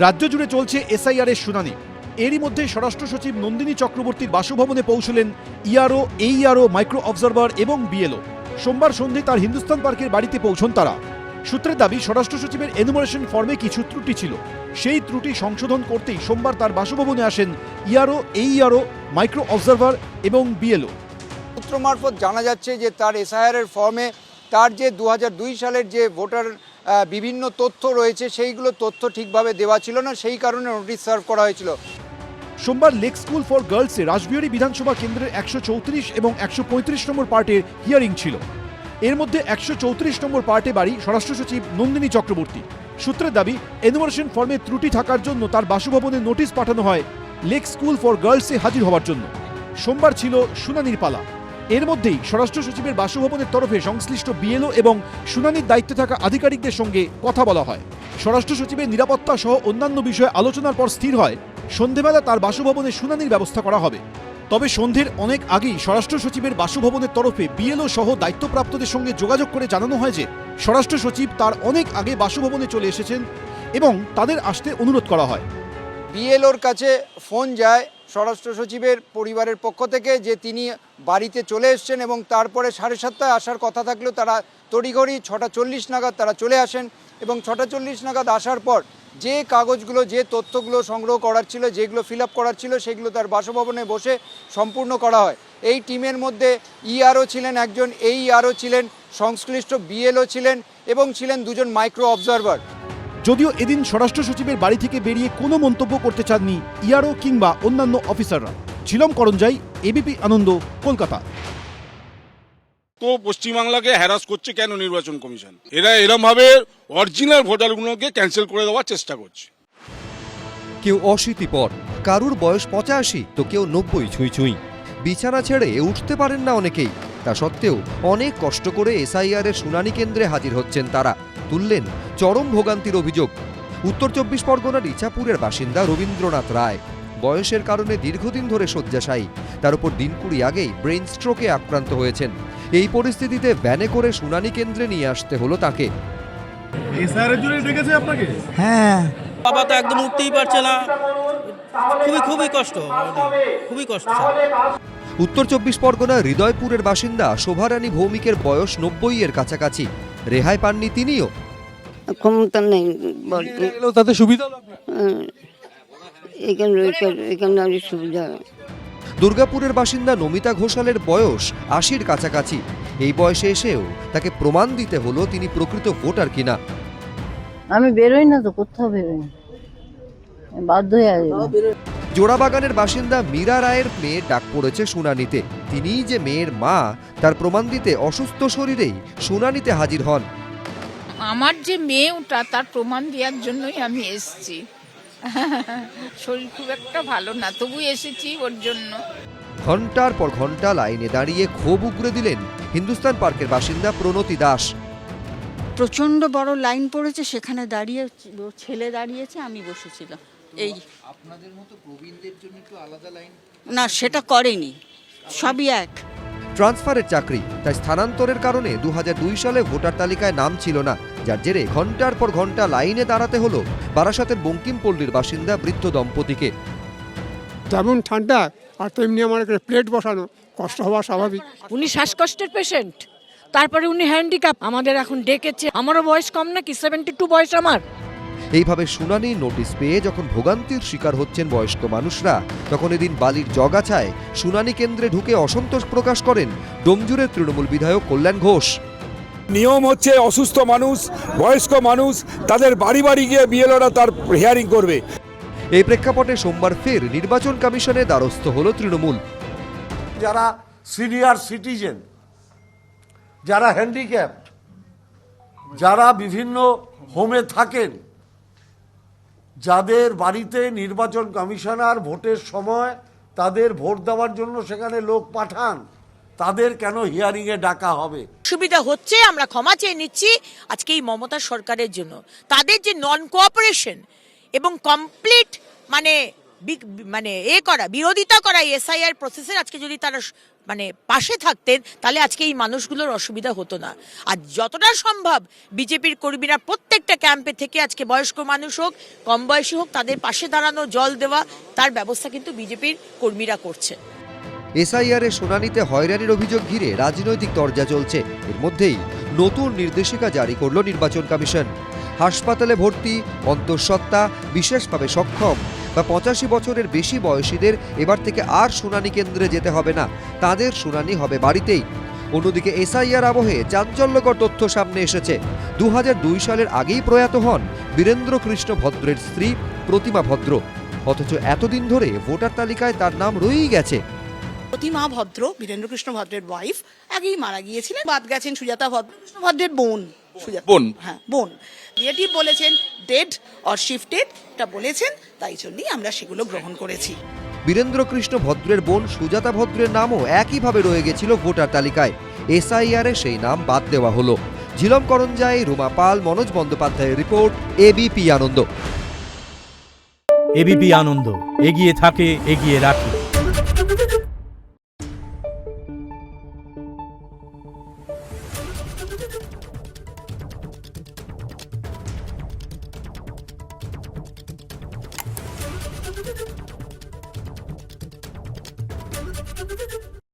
রাজ্য জুড়ে চলছে এসআইআর এর শুনানি। এরই মধ্যে স্বরাষ্ট্র সচিব নন্দিনী চক্রবর্তীর বাসভবনে পৌঁছলেন ইআরও এইআরও মাইক্রো অবজারভার এবং বিএলও। সোমবার সন্ধে তার হিন্দুস্তান পার্কের বাড়িতে পৌঁছন তারা। সূত্রের দাবি, স্বরাষ্ট্র সচিবের এনুমারেশন ফর্মে কিছু ত্রুটি ছিল। সেই ত্রুটি সংশোধন করতেই সোমবার তার বাসভবনে আসেন ইআরও এইআরও মাইক্রো অবজারভার এবং বিএলও। সূত্র মারফত জানা যাচ্ছে যে তার এসআইআরের ফর্মে তার যে দু হাজার দুই সালের যে ভোটার বিভিন্ন তথ্য রয়েছে, সেইগুলো তথ্য ঠিকভাবে দেওয়া ছিল না, সেই কারণে নোটিশ সার্ভ করা হয়েছিল। সোমবার লেক স্কুল ফর গার্লসে রাসবিহারী বিধানসভা কেন্দ্রের একশো চৌত্রিশ এবং একশো পঁয়ত্রিশ নম্বর পার্টের হিয়ারিং ছিল। এর মধ্যে একশো চৌত্রিশ নম্বর পার্টে বাড়ি স্বরাষ্ট্র সচিব নন্দিনী চক্রবর্তী। সূত্রের দাবি, এনুমারেশন ফর্মে ত্রুটি থাকার জন্য তার বাসভবনে নোটিশ পাঠানো হয় লেক স্কুল ফর গার্লসে হাজির হওয়ার জন্য। সোমবার ছিল শুনানির পালা। এর মধ্যেই স্বরাষ্ট্র সচিবের বাসভবনের তরফে সংশ্লিষ্ট বিএলও এবং শুনানির দায়িত্বে থাকা আধিকারিকদের সঙ্গে কথা বলা হয়। স্বরাষ্ট্র সচিবের নিরাপত্তা সহ অন্যান্য বিষয়ে আলোচনার পর স্থির হয়, সন্ধেবেলা তার বাসভবনে শুনানির ব্যবস্থা করা হবে। তবে সন্ধ্যের অনেক আগেই স্বরাষ্ট্র সচিবের বাসভবনের তরফে বিএলও সহ দায়িত্বপ্রাপ্তদের সঙ্গে যোগাযোগ করে জানানো হয় যে, স্বরাষ্ট্র সচিব তার অনেক আগে বাসভবনে চলে এসেছেন এবং তাদের আসতে অনুরোধ করা হয়। বিএলওর কাছে ফোন যায় স্বরাষ্ট্র সচিবের পরিবারের পক্ষ থেকে যে তিনি বাড়িতে চলে এসছেন এবং তারপরে সাড়ে সাতটায় আসার কথা থাকলেও তারা তড়িঘড়ি ছটা চল্লিশ নাগাদ তারা চলে আসেন এবং ছটা চল্লিশ নাগাদ আসার পর যে কাগজগুলো, যে তথ্যগুলো সংগ্রহ করার ছিল, যেগুলো ফিল করার ছিল, সেগুলো তার বাসভবনে বসে সম্পূর্ণ করা হয়। এই টিমের মধ্যে ইআরও ছিলেন একজন, এই ইআরও ছিলেন, সংশ্লিষ্ট বিএলও ছিলেন এবং ছিলেন দুজন মাইক্রো অবজারভার যদিও এদিন স্বরাষ্ট্র সচিবের বাড়ি থেকে বেরিয়ে কোনো মন্তব্য করতে চাননি ইয়ারও কিংবা অন্যান্য অফিসাররা। ছিলম করঞ্জাই এবিপি আনন্দ কলকাতা। তো পশ্চিমবাংলাকে হ্যারাস করছে কেন নির্বাচন কমিশন? এরা এরম ভাবে অরিজিনাল ভোটারগুলোকে ক্যান্সেল করে দেওয়ার চেষ্টা করছে। কেউ অশীতি পর কারুর বয়স পঁচাশি তো কেউ নব্বই ছুঁই ছুঁই। বিছানা ছেড়ে উঠতে পারেন না অনেকেই। তা সত্ত্বেও অনেক কষ্ট করে এসআইআর এর শুনানি কেন্দ্রে হাজির হচ্ছেন তারা। তুললেন চরম ভোগান্তির অভিযোগ। উত্তর চব্বিশ পরগনার ইছাপুরের বাসিন্দা রবীন্দ্রনাথ রায়। বয়সের কারণে দীর্ঘদিন ধরে শয্যাশায়ী। তার উপর দিন কুড়ি আগেই ব্রেন স্ট্রোকে আক্রান্ত হয়েছেন। এই পরিস্থিতিতে ভ্যানে করে শুনানি কেন্দ্রে নিয়ে আসতে হলো তাকে। জন্য বাবা তো একদম উঠতেই পারছে না। খুবই খুবই কষ্ট। খুবই কষ্ট। উত্তর চব্বিশ পরগনা হৃদয়পুরের বাসিন্দা শোভারানী ভৌমিকের বয়স নব্বই এর কাছাকাছি। রেহাই পাননি তিনিও। ক্ষমতা নেই তাতে সুবিধা এখানে এখানে- এখানে সুবিধা। দুর্গাপুরের বাসিন্দা নমিতা ঘোষালের বয়স আশির কাছাকাছি। এই বয়সে এসেও তাকে প্রমাণ দিতে হলো তিনি প্রকৃত ভোটার কিনা। আমি বেরোই না তো কোথাও বেরোই না। বাধ্য হয়ে জোড়াবাগানের বাসিন্দা মীরা রায়ের মেয়ে ডাক পড়েছে শুনানিতে। তিনিই যে মেয়ের মা তার প্রমাণ দিতে অসুস্থ শরীরেই শুনানিতে হাজির হন। আমার যে মেয়ে ওটা তার প্রমাণ দেওয়ার জন্যই আমি এসেছি। শরীর খুব একটা ভালো না তবু এসেছি ওর জন্য। ঘণ্টার পর ঘণ্টা লাইনে দাঁড়িয়ে ক্ষোভ উগরে দিলেন হিন্দুস্তান পার্কের বাসিন্দা প্রণতি দাস। প্রচণ্ড বড় লাইন পড়েছে সেখানে দাঁড়িয়ে ছেলে দাঁড়িয়েছে আমি বসেছিলাম। এই আপনাদের মতো প্রবীণদের জন্য একটু আলাদা লাইন? না সেটা করেনি। সবই এক। ট্রান্সফারের চাকরি তাই স্থানান্তরের কারণে দু সালে ভোটার তালিকায় নাম ছিল না যার জেরে ঘণ্টার পর ঘণ্টা লাইনে দাঁড়াতে হলো বারাসাতের বঙ্কিমপল্লীর বাসিন্দা বৃদ্ধ দম্পতিকে। তেমন ঠান্ডা আর তেমনি আমার একটা প্লেট বসানো কষ্ট হওয়া স্বাভাবিক। উনি শ্বাসকষ্টের পেশেন্ট তারপরে উনি হ্যান্ডিক্যাপ আমাদের এখন ডেকেছে। আমারও বয়স কম নাকি? সেভেন্টি টু বয়স আমার। এইভাবে শুনানি নোটিশ পেয়ে যখন ভোগান্তির শিকার হচ্ছেন বয়স্ক মানুষরা তখন এদিন বালির জগাছায় শুনানি কেন্দ্রে ঢুকে অসন্তোষ প্রকাশ করেন ডোমজুরের তৃণমূল বিধায়ক কল্যাণ ঘোষ। নিয়ম হচ্ছে অসুস্থ মানুষ বয়স্ক মানুষ তাদের বাড়ি বাড়ি গিয়ে বিএলওরা তার হিয়ারিং করবে। এই প্রেক্ষাপটে সোমবার ফের নির্বাচন কমিশনে দ্বারস্থ হল তৃণমূল। যারা সিনিয়র সিটিজেন যারা হ্যান্ডিক্যাপ যারা বিভিন্ন হোমে থাকেন যাদের বাড়িতে নির্বাচন কমিশনার ভোটের সময় তাদের ভোট দেওয়ার জন্য সেখানে লোক পাঠান, তাদের কেন হিয়ারিং এ ডাকা হবে? সুবিধা হচ্ছে, আমরা ক্ষমা চেয়ে নিচ্ছি আজকে এই মমতা সরকারের জন্য। তাদের যে নন কোঅপারেশন এবং কমপ্লিট মানে মানে এ করা, বিরোধিতা করা এসআইআর প্রসেসের আজকে যদি তারা মানে পাশে থাকতেন, তাহলে আজকে এই মানুষগুলোর অসুবিধা হতো না। আর যতটা সম্ভব বিজেপির কর্মীরা প্রত্যেকটা ক্যাম্পে থেকে আজকে বয়স্ক মানুষ হোক, কম বয়সী হোক, তাদের পাশে দাঁড়ানো জল দেওয়া, তার ব্যবস্থা কিন্তু বিজেপির কর্মীরা করছে। এসআইআর এর শুনানিতে হয়রানির অভিযোগ ঘিরে রাজনৈতিক তরজা চলছে। এর মধ্যেই নতুন নির্দেশিকা জারি করল নির্বাচন কমিশন। হাসপাতালে ভর্তি, অন্তঃসত্ত্বা বিশেষভাবে সক্ষম। বা পঁচাশি বছরের বেশি বয়সীদের এবার থেকে আর শুনানি কেন্দ্রে যেতে হবে না। তাদের শুনানি হবে বাড়িতেই। অন্যদিকে এসআইআর আবহে চাঞ্চল্যকর তথ্য সামনে এসেছে। দু হাজার দুই সালের আগেই প্রয়াত হন বীরেন্দ্র কৃষ্ণ ভদ্রের স্ত্রী প্রতিমা ভদ্র। অথচ এতদিন ধরে ভোটার তালিকায় তার নাম রয়েই গেছে। প্রতিমা ভদ্র বীরেন্দ্রকৃষ্ণ ভদ্রের ওয়াইফ আগেই মারা গিয়েছিলেন। বাদ গেছেন সুজাতা ভদ্র কৃষ্ণ ভদ্রের বোন বোন। হ্যাঁ বোন। রিলেটিভ বলেছেন ডেড অর শিফটেড যেটা বলেছেন তাই জন্যই আমরা সেগুলো গ্রহণ করেছি। বীরেন্দ্রকৃষ্ণ ভদ্রের বোন সুজাতা ভদ্রের নামও একইভাবে রয়ে গেছিল ভোটার তালিকায়। এসআইআরে সেই নাম বাদ দেওয়া হলো। ঝিলম করঞ্জাই রুমা পাল মনোজ বন্দ্যোপাধ্যায়ের report ABP Ananda. ABP Ananda এগিয়ে থাকে এগিয়ে রাখে।